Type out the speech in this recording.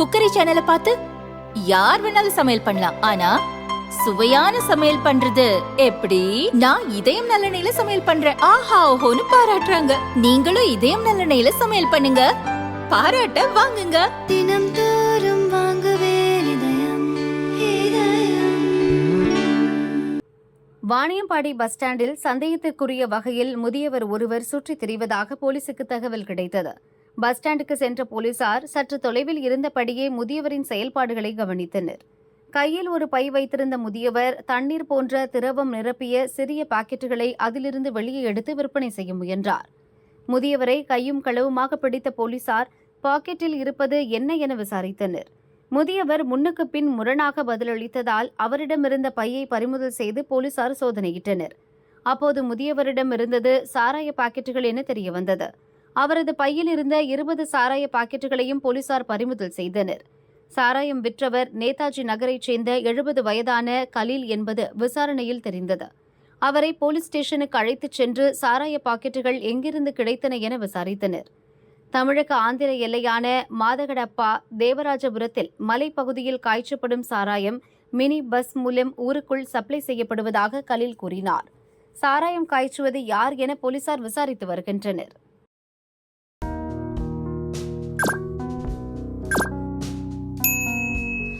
Cookery சேனலை பார்த்து யார் வேணாலும் சமையல் பண்ணலாம். ஆனா சுவையான சமையல் பண்றது எப்படி? நான் இதயம் நல்லெண்ணெயில சமையல் பண்றேன். ஆஹா ஓஹோன்னு பாராட்டுறாங்க. நீங்களும் இதயம் நல்லெண்ணெயில சமையல் பண்ணுங்க. பாராட்ட வாங்குங்க. தினம் தோறும் வாங்குவே இதயம் இதயம். வாணியம்பாடி பஸ் ஸ்டாண்டில் சந்தேகத்திற்குரிய வகையில் முதியவர் ஒருவர் சுற்றித் திரிவதாக போலீசுக்கு தகவல் கிடைத்தது. பஸ் ஸ்டாண்டுக்கு சென்ற போலீசார் சற்று தொலைவில் இருந்தபடியே முதியவரின் செயல்பாடுகளை கவனித்தனர். கையில் ஒரு பை வைத்திருந்த முதியவர் தண்ணீர் போன்ற திரவம் நிரப்பிய சிறிய பாக்கெட்டுகளை அதிலிருந்து வெளியே எடுத்து விற்பனை செய்ய முயன்றார். முதியவரை கையும் களவுமாக பிடித்த போலீசார் பாக்கெட்டில் இருப்பது என்ன என விசாரித்தனர். முதியவர் முன்னுக்கு பின் முரணாக பதிலளித்ததால் அவரிடமிருந்த பையை பறிமுதல் செய்து போலீசார் சோதனையிட்டனர். அப்போது முதியவரிடம் இருந்தது சாராய பாக்கெட்டுகள் என தெரியவந்தது. அவரது பையில் இருந்த இருபது சாராய பாக்கெட்டுகளையும் போலீசார் பறிமுதல் செய்தனர். சாராயம் விற்றவர் நேதாஜி நகரைச் சேர்ந்த எழுபது வயதான கலீல் என்பது விசாரணையில் தெரிந்தது. அவரை போலீஸ் ஸ்டேஷனுக்கு அழைத்துச் சென்று சாராய பாக்கெட்டுகள் எங்கிருந்து கிடைத்தன என விசாரித்தனர். தமிழக ஆந்திர எல்லையான மாதகடப்பா தேவராஜபுரத்தில் மலைப்பகுதியில் காய்ச்சப்படும் சாராயம் மினி பஸ் மூலம் ஊருக்குள் சப்ளை செய்யப்படுவதாக கலீல் கூறினார். சாராயம் காய்ச்சுவது யார் என போலீசார் விசாரித்து வருகின்றனர்.